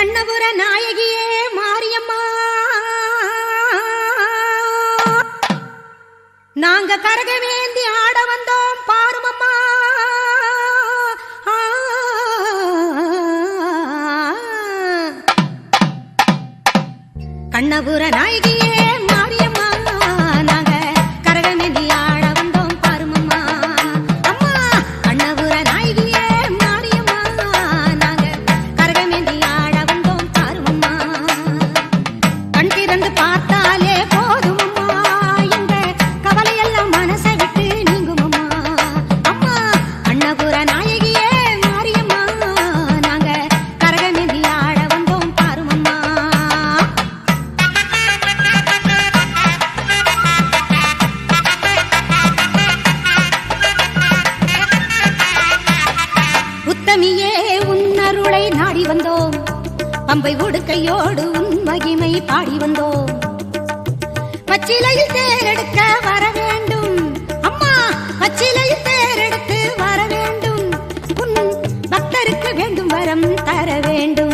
கண்ணபுர நாயகியே மாரியம்மா. நாங்க கரக வேந்தி ஆட வந்தோம் பாருமம்மா. கண்ணபுர நாயகியே பாடி வந்தோம். பம்பை ஒடுக்கையோடு உன் மகிமை பாடி வந்தோம். பச்சிலையில் தேரெடுக்க வர வேண்டும். அம்மா பச்சிலையில் தேரெடுத்து வர வேண்டும். உன் பக்தருக்கு வேண்டும் வரம் தர வேண்டும்.